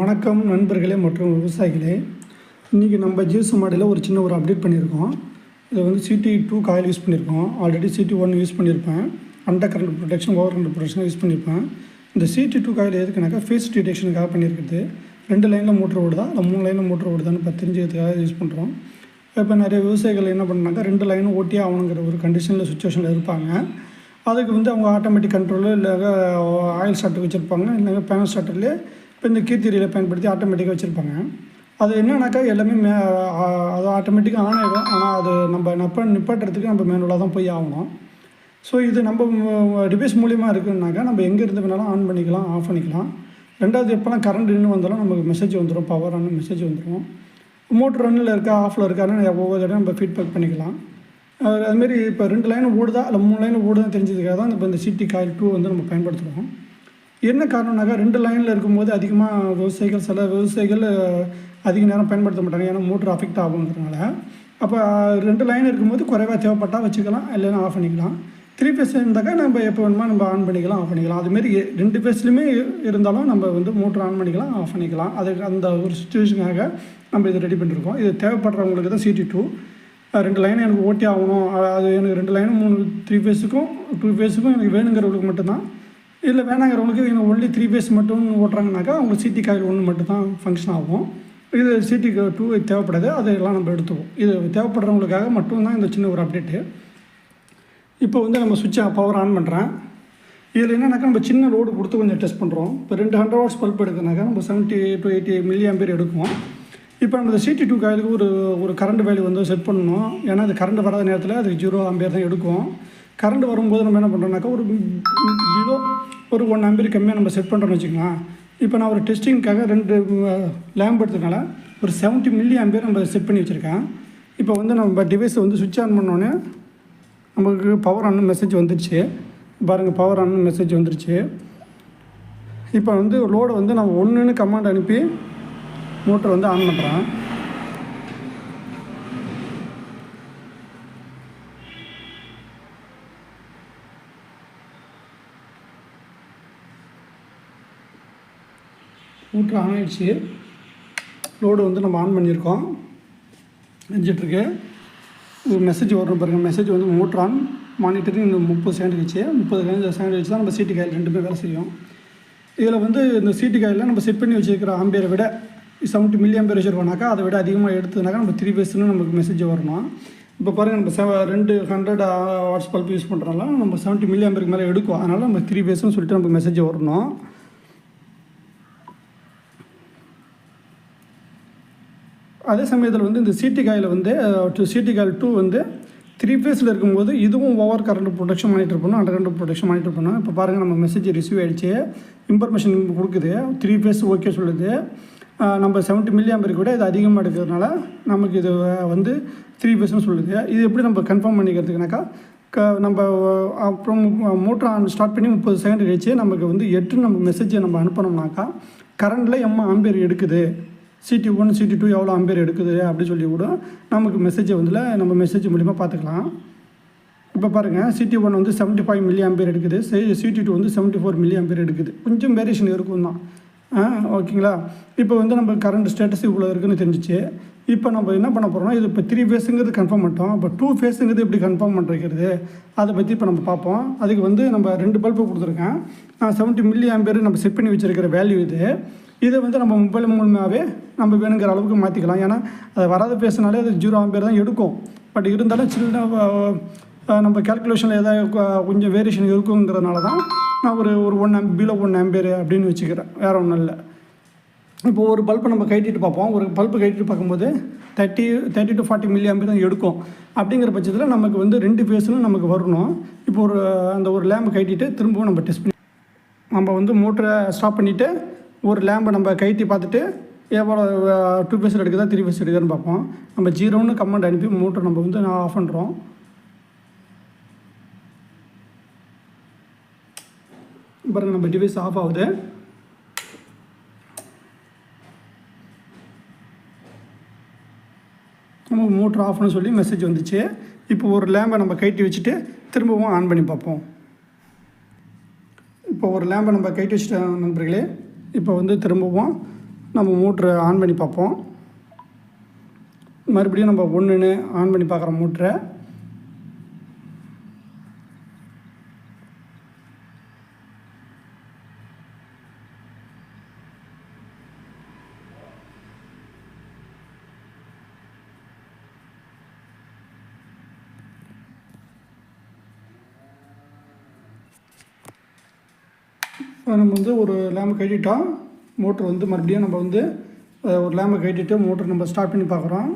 வணக்கம் நண்பர்களே மற்றும் விவசாயிகளே. இன்றைக்கி நம்ம ஜிஎஸ்எம் மாடலில் ஒரு சின்ன ஒரு அப்டேட் பண்ணியிருக்கோம் இதில் வந்து சிடி டூ காயில் யூஸ் பண்ணியிருக்கோம் ஆல்ரெடி சிடி ஒன் யூஸ் பண்ணியிருப்பேன் under current protection over current protection use பண்ணியிருப்பேன் இந்த சிடி டூ காயில் எதுக்குனாக்கா ஃபேஸ் டிடெக்ஷனுக்காக பண்ணியிருக்குது ரெண்டு லைனில் மோட்டர் ஓடுதா? இல்லை மூணு லைனில் மோட்டர் ஓடுதான்னு இப்போ தெரிஞ்சதுக்காக யூஸ் பண்ணுறோம் இப்போ நிறைய விவசாயிகள் என்ன பண்ணாக்கா ரெண்டு லைனும் ஓட்டி ஆகணுங்கிற ஒரு கண்டிஷனில் சுச்சுவேஷனில் இருப்பாங்க. அதுக்கு வந்து அவங்க ஆட்டோமேட்டிக் கண்ட்ரோலு இல்லை ஆயில் ஸ்டார்ட் வச்சுருப்பாங்க. இல்லைங்க பேனல் ஸ்டார்டர்லேயே இப்போ இந்த கீர்த்திரியில் பயன்படுத்தி ஆட்டோமேட்டிக்காக வச்சுருப்பாங்க. அது என்னன்னாக்கா எல்லாமே மே அது ஆட்டோமேட்டிக்காக ஆன் ஆகிடும் ஆனால் அது நம்ம நப்ப நிப்பாட்டுறதுக்கு நம்ம மேனுவலாக தான் போய் ஆகணும். ஸோ இது நம்ம டிவைஸ் மூலியமாக இருக்குன்னாக்கா நம்ம எங்கே இருந்து வேணாலும் ஆன் பண்ணிக்கலாம் ஆஃப் பண்ணிக்கலாம். ரெண்டாவது எப்போலாம் கரண்ட் நின்று வந்தாலும் நமக்கு மெசேஜ் வந்துடும் பவர் ஆன் மெசேஜ் வந்துடும் மோட்ரு ரன்னில் இருக்கா ஆஃபில் இருக்கான்னு ஒவ்வொரு தடவை நம்ம ஃபீட்பேக் பண்ணிக்கலாம். அது அதுமாரி இப்போ ரெண்டு லைன் ஓடுதா இல்லை மூணு லைன் ஓடுதான் தெரிஞ்சதுக்காக தான் இப்போ இந்த சிட்டி காயில் டூ வந்து நம்ம பயன்படுத்துகிறோம் என்ன காரணம்னாக்கா ரெண்டு லைனில் இருக்கும்போது அதிகமாக விவசாயிகள் சில விவசாயிகள் அதிக நேரம் பயன்படுத்த மாட்டாங்க. ஏன்னா மோட்ரு அஃபெக்ட் ஆகுங்கிறதுனால அப்போ ரெண்டு லைன் இருக்கும்போது குறைவாக தேவைப்பட்டால் வச்சுக்கலாம் இல்லைன்னா ஆஃப் பண்ணிக்கலாம். த்ரீ ஃபேஸ் இருந்தாக்கா நம்ம எப்போ வேணுமோ நம்ம ஆன் பண்ணிக்கலாம் ஆஃப் பண்ணிக்கலாம். அதுமாரி ரெண்டு ஃபேஸ்லையுமே இருந்தாலும் நம்ம வந்து மோட்ரு ஆன் பண்ணிக்கலாம் ஆஃப் பண்ணிக்கலாம். அதுக்கு அந்த ஒரு சுச்சுவேஷனுக்காக நம்ம இதை ரெடி பண்ணியிருக்கோம் இது தேவைப்படுறவங்களுக்கு தான் சிடி டூ ரெண்டு லைனும் எனக்கு ஓட்டி ஆகணும். அது எனக்கு ரெண்டு லைனும் மூணு த்ரீ ஃபேஸுக்கும் டூ ஃபேஸுக்கும் எனக்கு வேணுங்கிறவங்களுக்கு மட்டும்தான் இல்லை வேணாங்கிறவங்களுக்கு எனக்கு ஒன்லி த்ரீ ஃபேஸ் மட்டும் ஓட்டுறாங்கனாக்கா அவங்க சிடி காயில் ஒன்று மட்டும் தான் ஃபங்க்ஷன் ஆகும். இது சிடி டூ தேவைப்படாது அதையெல்லாம் நம்ம எடுத்துவோம் இது தேவைப்படுறவங்களுக்காக மட்டும்தான் இந்த சின்ன ஒரு அப்டேட்டு இப்போ வந்து நம்ம சுவிட்சை பவர் ஆன் பண்ணுறேன் இதில் என்னன்னாக்கா நம்ம சின்ன லோடு கொடுத்து கொஞ்சம் டெஸ்ட் பண்ணுறோம் இப்போ ரெண்டு ஹண்ட்ரட் வாட்ஸ் பல்ப் எடுக்கிறனாக்கா நம்ம seventy to eighty milli ampere எடுக்கும் இப்போ நம்ம சிடி டூ காயிலுக்கு ஒரு ஒரு கரண்ட் வேல்யூ வந்து செட் பண்ணணும். ஏன்னா அது கரண்ட் வராத நேரத்தில் அது ஜீரோ ஆம்பியர் தான் எடுக்கும் கரண்ட் வரும்போது நம்ம என்ன பண்ணுறோம்னாக்கா ஒரு ஜீரோ ஒரு ஒன் ஆம்பியர் கம்மியாக நம்ம செட் பண்ணுறோம்னு வச்சுக்கலாம். இப்போ நான் ஒரு டெஸ்டிங்க்காக ரெண்டு லேம்ப் எடுத்ததுனால ஒரு 70 மில்லி ஆம்பியர் நம்ம செட் பண்ணி வச்சுருக்கேன். இப்போ வந்து நம்ம டிவைஸை வந்து சுவிட்ச் ஆன் பண்ணோன்னே நமக்கு பவர் ஆன் மெசேஜ் வந்துருச்சு. பாருங்கள் பவர் ஆன் மெசேஜ் வந்துருச்சு. இப்போ வந்து லோடை வந்து நான் ஒன்றுன்னு கமாண்ட் அனுப்பி மோட்டர் வந்து ஆன் பண்ணுறேன் மோட்ரு ஆன் ஆகிடுச்சு லோடு வந்து நம்ம ஆன் பண்ணியிருக்கோம். செஞ்சிட்ருக்கு ஒரு மெசேஜ் வரும் பாருங்கள் மெசேஜ் வந்து மோட்ரு ஆன் மானிட்டரிங் இந்த முப்பது செகண்ட் வச்சு முப்பது செகண்ட் வச்சு தான் நம்ம சீட்டு காயில் ரெண்டுமே வேலை செய்யும். இதில் வந்து இந்த சீட்டு காயில் நம்ம செட் பண்ணி வச்சுருக்கிற ஆம்பியரை விட செவன்ட்டி மில்லி ஆம்பியர் வச்சுருக்கோம்னாக்கா அதை விட அதிகமாக எடுத்ததுனாக்கா நம்ம த்ரீ பேஸ்னு நமக்கு மெசேஜ் வரணும் இப்போ பாருங்கள் நம்ம செவ ரெண்டு ஹண்ட்ரட் வாட்ஸ் பல்ப் யூஸ் பண்ணுறனால நம்ம செவன்ட்டி மில்லி ஆம்பியருக்கு மேலே எடுக்கும். அதனால் நம்ம த்ரீ பேஸ்னு சொல்லிட்டு நமக்கு மெசேஜ் வரணும். அதே சமயத்தில் வந்து இந்த சிடி காயில் வந்து சிடி காயில் டூ வந்து த்ரீ ஃபேஸில் இருக்கும்போது இதுவும் ஓவர் கரண்ட் ப்ரொடெக்ஷன் மானிட்டர் பண்ணும் அண்டர் கரண்ட் ப்ரொடெக்ஷன் மானிட்டர் பண்ணும் இப்போ பாருங்கள் நம்ம மெசேஜ் ரிசீவ் ஆகிடுச்சு இன்ஃபர்மேஷன் கொடுக்குது. த்ரீ ஃபேஸ் ஓகே சொல்லுது. நம்ம 70 மில்லி பேருக்கு விட இது அதிகமாக எடுக்கிறதுனால நமக்கு இது வந்து த்ரீ ஃபேஸ்னு சொல்லுது. இது எப்படி நம்ம கன்ஃபார்ம் பண்ணிக்கிறதுக்குனாக்கா க நம்ம அப்புறம் மோட்டர் ஆன் ஸ்டார்ட் பண்ணி முப்பது செகண்ட் கழிச்சு நமக்கு வந்து எட்டு நம்ம மெசேஜை நம்ம அனுப்பினோம்னாக்கா கரண்டில் எம்மா ஆம்பியர் எடுக்குது. சிடி ஒன் சிடி டூ எவ்வளோ அம்பேர் எடுக்குது அப்படின்னு சொல்லி கூட நமக்கு மெசேஜை வந்துல நம்ம மெசேஜ் மூலிமா பார்த்துக்கலாம். இப்போ பாருங்கள் சிடி ஒன் வந்து 75 ஃபைவ் மில்லி ஆம்பியர் எடுக்குது சிடி டூ வந்து 74 ஃபோர் மில்லி ஆம்பியர் எடுக்குது. கொஞ்சம் வேரியேஷன் இருக்கும் தான் ஆ ஓகேங்களா? இப்போ வந்து நம்ம கரண்ட் ஸ்டேட்டஸ் இவ்வளோ இருக்குன்னு தெரிஞ்சிச்சு. இப்போ நம்ம என்ன பண்ண போகிறோம்னா இது இப்போ த்ரீ ஃபேஸுங்கிறது கன்ஃபார்ம் பண்ணிட்டோம். இப்போ டூ ஃபேஸுங்கிறது எப்படி கன்ஃபார்ம் பண்ணுறது அதை பற்றி இப்போ நம்ம பார்ப்போம். அதுக்கு வந்து நம்ம ரெண்டு பல்பு கொடுத்துருக்கேன். நான் 70 மில்லி ஆம்பியர் நம்ம செட் பண்ணி வச்சிருக்கிற வேல்யூ இது. இதை வந்து நம்ம மொபைல் மூலமாகவே நம்ம வேணுங்கிற அளவுக்கு மாற்றிக்கலாம் ஏன்னா அது வராத பேசினாலே அது ஜீரோ ஆம்பேர் தான் எடுக்கும். பட் இருந்தாலும் சின்ன நம்ம கேல்குலேஷனில் ஏதாவது கொஞ்சம் வேரியேஷன் இருக்குங்கிறதுனால தான் நான் ஒரு ஒரு ஒன் ஆம் பிலோ ஒன் ஆம்பேர் அப்படின்னு வச்சுக்கிறேன். வேறு ஒன்றும் இல்லை. இப்போ ஒரு பல்பை நம்ம கட்டிட்டு பார்ப்போம். ஒரு பல்பு கட்டிட்டு பார்க்கும்போது thirty thirty to forty milli ampere தான் எடுக்கும். அப்படிங்கிற பட்சத்தில் நமக்கு வந்து ரெண்டு ஃபேஸும் நமக்கு வரணும். இப்போ ஒரு அந்த ஒரு லேம்பு கட்டிட்டு திரும்பவும் நம்ம டெஸ்ட் பண்ணி நம்ம வந்து மோட்டரை ஸ்டாப் பண்ணிவிட்டு ஒரு லேம்பை நம்ம கைட்டி பார்த்துட்டு எவ்வளோ டூ ஃபேஸ் எடுக்குதா த்ரீ ஃபேஸ் எடுக்குதான்னு பார்ப்போம். நம்ம ஜீரோன்னு கமெண்ட் அனுப்பி மோட்டர் நம்ம வந்து நான் ஆஃப் பண்ணுறோம் அப்புறம் நம்ம டிவைஸ் ஆஃப் ஆகுது. நம்ம மோட்டர் ஆஃப்னு சொல்லி மெசேஜ் வந்துச்சு. இப்போ ஒரு லேம்பை நம்ம கைட்டி வச்சுட்டு திரும்பவும் ஆன் பண்ணி பார்ப்போம். இப்போ ஒரு லேம்பை நம்ம கைட்டி வச்சுட்டோம் நண்பர்களே. இப்போ வந்து திரும்பவும் நம்ம மோட்ரு ஆன் பண்ணி பார்ப்போம். மறுபடியும் நம்ம ஒன்றுன்னு ஆன் பண்ணி பார்க்குற மோட்ரை இப்போ நம்ம வந்து ஒரு லேம்பை கட்டிட்டோம் மோட்ரு வந்து மறுபடியும் நம்ம வந்து ஒரு லேம்பை கட்டிட்டு மோட்ரு நம்ம ஸ்டார்ட் பண்ணி பார்க்குறோம்.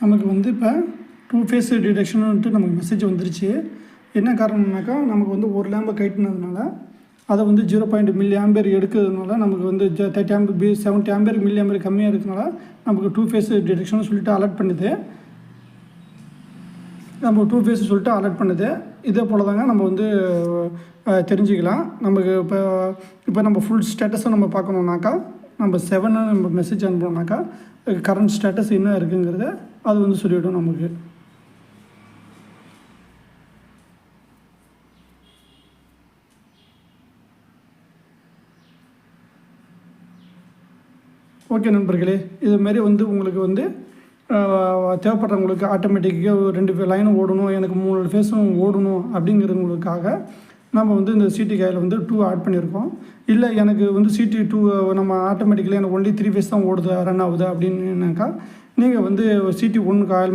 நமக்கு வந்து இப்போ டூ ஃபேஸ் டிடெக்ஷன்ட்டு நமக்கு மெசேஜ் வந்துருச்சு. என்ன காரணம்னாக்கா நமக்கு வந்து ஒரு லேம்பை கைட்டினதுனால அதை வந்து ஜீரோ பாயிண்ட் மில்லி ஆம்பேர் எடுக்கிறதுனால நமக்கு வந்து தேர்ட்டி ஆம்பர் பி செவன்ட்டி ஆம்பேர் மில்லி ஆம்பேர் கம்மியாக இருக்கிறதுனால நமக்கு டூ ஃபேஸ் டிடெக்ஷன் சொல்லிட்டு அலர்ட் பண்ணுது. நம்ம டூ ஃபேஸ் சொல்லிட்டு அலர்ட் பண்ணுது. இதே போல் தாங்க நம்ம வந்து தெரிஞ்சுக்கலாம். நமக்கு இப்போ இப்போ நம்ம ஃபுல் ஸ்டேட்டஸை நம்ம பார்க்கணுன்னாக்கா நம்ம செவனு நம்ம மெசேஜ் அனுப்பணும்னாக்கா கரண்ட் ஸ்டேட்டஸ் என்ன இருக்குங்கிறத அது வந்து சொல்லிவிடும் நமக்கு. ஓகே நண்பர்களே இதுமாரி வந்து உங்களுக்கு வந்து தேவைப்படுறவங்களுக்கு ஆட்டோமேட்டிக்காக ரெண்டு லைனும் ஓடணும் எனக்கு மூணு ஃபேஸும் ஓடணும் அப்படிங்கிறவங்களுக்காக நம்ம வந்து இந்த சிடி காயில் வந்து டூ ஆட் பண்ணியிருக்கோம். இல்லை எனக்கு வந்து சிடி டூ நம்ம ஆட்டோமேட்டிக்கலி எனக்கு ஒன்லி த்ரீ ஃபேஸ் தான் ஓடுது ரன் ஆகுது அப்படின்னாக்கா நீங்கள் வந்து சிடி ஒன் காயில்